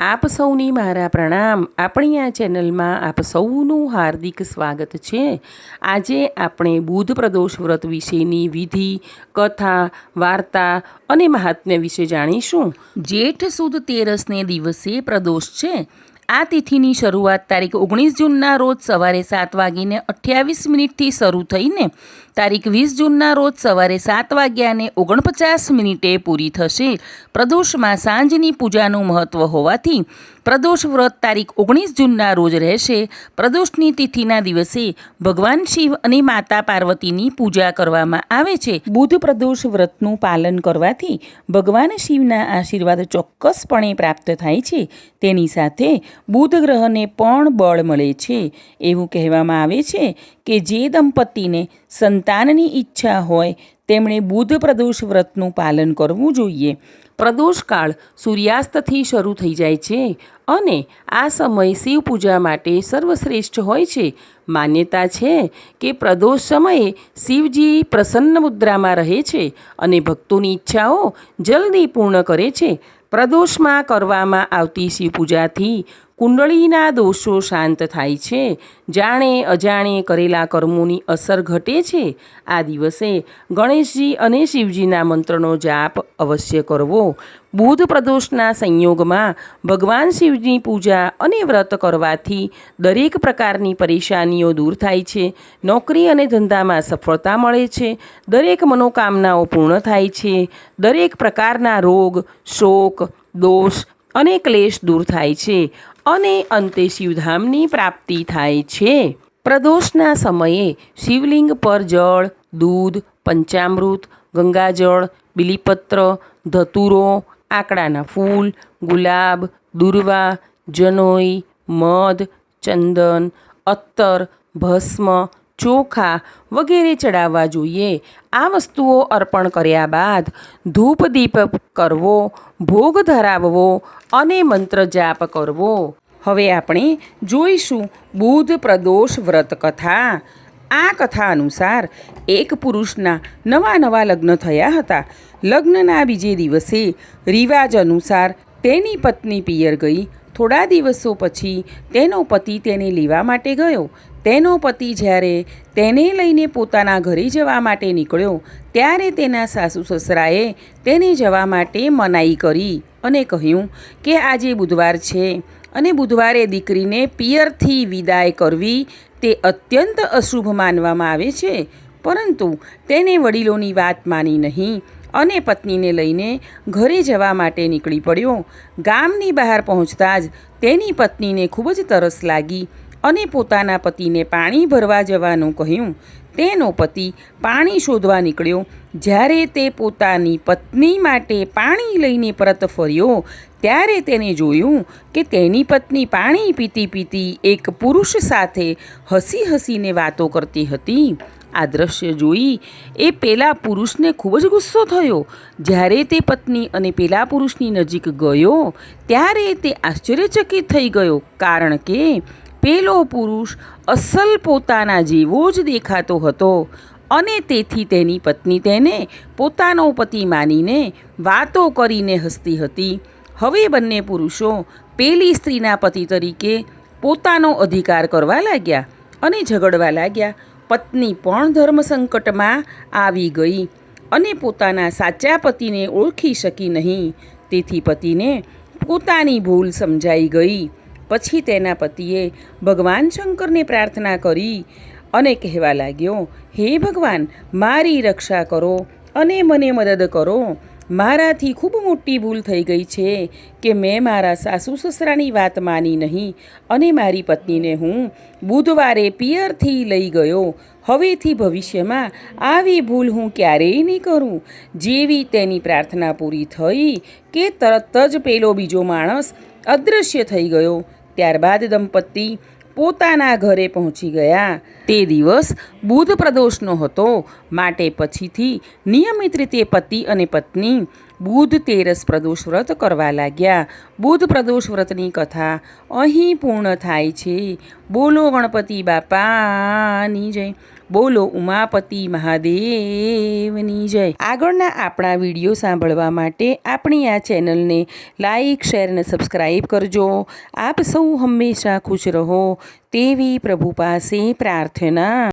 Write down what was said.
આપ સૌની મારા પ્રણામ. આપણી આ ચેનલમાં આપ સૌનું હાર્દિક સ્વાગત છે. આજે આપણે બુધ પ્રદોષ વ્રત વિશેની વિધિ, કથા, વાર્તા અને મહાત્મ્ય વિશે જાણીશું. જેઠ સુદ તેરસને દિવસે પ્રદોષ છે. આ તિથિની શરૂઆત તારીખ ઓગણીસ જૂનના રોજ સવારે સાત વાગીને અઠ્યાવીસ મિનિટથી શરૂ થઈને તારીખ વીસ જૂનના રોજ સવારે સાત વાગ્યાને ઓગણપચાસ મિનિટે પૂરી થશે. પ્રદોષમાં સાંજની પૂજાનું મહત્ત્વ હોવાથી પ્રદોષ વ્રત તારીખ ઓગણીસ જૂનના રોજ રહેશે. પ્રદોષની તિથિના દિવસે ભગવાન શિવ અને માતા પાર્વતીની પૂજા કરવામાં આવે છે. બુધ પ્રદોષ વ્રતનું પાલન કરવાથી ભગવાન શિવના આશીર્વાદ ચોક્કસપણે પ્રાપ્ત થાય છે. તેની સાથે બુધ ગ્રહને પણ બળ મળે છે. એવું કહેવામાં આવે છે કે જે દંપતીને સંતાનની ઈચ્છા હોય, તેમણે બુધ પ્રદોષ વ્રતનું પાલન કરવું જોઈએ. પ્રદોષકાળ સૂર્યાસ્તથી શરૂ થઈ જાય છે અને આ સમય શિવ પૂજા માટે સર્વશ્રેષ્ઠ હોય છે. માન્યતા છે કે પ્રદોષ સમયે શિવજી પ્રસન્ન મુદ્રામાં રહે છે અને ભક્તોની ઈચ્છાઓ જલ્દી પૂર્ણ કરે છે. પ્રદોષમાં કરવામાં આવતી શિવ પૂજાથી કુંડળીના દોષો શાંત થાય છે. જાણે અજાણે કરેલા કર્મોની અસર ઘટે છે. આ દિવસે ગણેશજી અને શિવજીના મંત્રનો જાપ અવશ્ય કરવો. બુધ પ્રદોષના સંયોગમાં ભગવાન શિવની પૂજા અને વ્રત કરવાથી દરેક પ્રકારની પરેશાનીઓ દૂર થાય છે. નોકરી અને ધંધામાં સફળતા મળે છે. દરેક મનોકામનાઓ પૂર્ણ થાય છે. દરેક પ્રકારના રોગ, શોક, દોષ અને ક્લેશ દૂર થાય છે. અને અંતે શિવધામની પ્રાપ્તિ થાય છે. પ્રદોષના સમયે શિવલિંગ પર જળ, દૂધ, પંચામૃત, ગંગાજળ, બિલીપત્ર, ધતુરો, આકડાના ફૂલ, ગુલાબ, દુર્વા, જનોઈ, મધ, ચંદન, અત્તર, ભસ્મ ચોખા વગેરે ચડાવવા જોઈએ. આ વસ્તુઓ અર્પણ કર્યા બાદ ધૂપ દીપ કરવો, ભોગ ધરાવવો અને મંત્ર જાપ કરવો. હવે આપણે જોઈશું બુધ પ્રદોષ વ્રત કથા. આ કથા અનુસાર એક પુરુષના નવા નવા લગ્ન થયા હતા. લગ્નના બીજે દિવસે રિવાજ અનુસાર તેની પત્ની પિયર ગઈ. થોડા દિવસો પછી તેનો પતિ તેને લેવા માટે ગયો. તેનો પતિ જ્યારે તેને લઈને પોતાના ઘરે જવા માટે નીકળ્યો, ત્યારે તેના સાસુ સસરાએ તેને જવા માટે મનાઈ કરી અને કહ્યું કે આજે બુધવાર છે અને બુધવારે દીકરીને પિયરથી વિદાય કરવી તે અત્યંત અશુભ માનવામાં આવે છે. પરંતુ તેને વડીલોની વાત માની નહીં અને પત્નીને લઈને ઘરે જવા માટે નીકળી પડ્યો. ગામની બહાર પહોંચતા જ તેની પત્નીને ખૂબ જ તરસ લાગી અને પોતાના પતિને પાણી ભરવા જવાનું કહ્યું. તેનો પતિ પાણી શોધવા નીકળ્યો. જ્યારે તે પોતાની પત્ની માટે પાણી લઈને પરત ફર્યો, ત્યારે તેને જોયું કે તેની પત્ની પાણી પીતી પીતી એક પુરુષ સાથે હસી હસીને વાતો કરતી હતી. આ દ્રશ્ય જોઈ એ પેલા પુરુષને ખૂબ જ ગુસ્સો થયો. જ્યારે તે પત્ની અને પેલા પુરુષની નજીક ગયો, ત્યારે તે આશ્ચર્યચકિત થઈ ગયો, કારણ કે પેલો પુરુષ અસલ પોતાના જેવો જ દેખાતો હતો અને તેથી તેની પત્ની તેને પોતાનો પતિ માનીને વાતો કરીને હસતી હતી. હવે બંને પુરુષો પેલી સ્ત્રીના પતિ તરીકે પોતાનો અધિકાર કરવા લાગ્યા અને ઝઘડવા લાગ્યા. પત્ની પણ ધર્મ સંકટમાં આવી ગઈ અને પોતાના સાચા પતિને ઓળખી શકી નહીં. તેથી પતિને પોતાની ભૂલ સમજાઈ ગઈ. પછી તેના પતિએ ભગવાન શંકરને પ્રાર્થના કરી અને કહેવા લાગ્યો, હે ભગવાન, મારી રક્ષા કરો અને મને મદદ કરો. મારાથી ખૂબ મોટી ભૂલ થઈ ગઈ છે કે મેં મારા સાસુ સસરાની વાત માની નહીં અને મારી પત્નીને હું બુધવારે પિયરથી લઈ ગયો. હવેથી ભવિષ્યમાં આવી ભૂલ હું ક્યારેય નહીં કરું. જેવી તેની પ્રાર્થના પૂરી થઈ કે તરત જ પેલો બીજો માણસ અદૃશ્ય થઈ ગયો. ત્યારબાદ દંપતી પોતાના ઘરે પહોંચી ગયા. તે દિવસ બુધ પ્રદોષનો હતો. માટે પછીથી નિયમિત રીતે પતિ અને પત્ની બુધ તેરસ પ્રદોષ વ્રત કરવા લાગ્યા. બુધ પ્રદોષ વ્રતની કથા અહીં પૂર્ણ થાય છે. બોલો ગણપતિ બાપાની જય. બોલો ઉમાપતિ મહાદેવની જય. આગળના આપણા વીડિયો સાંભળવા માટે આપણી આ ચેનલને લાઈક, શેર અને સબસ્ક્રાઈબ કરજો. આપ સૌ હંમેશા ખુશ રહો તેવી પ્રભુ પાસે પ્રાર્થના.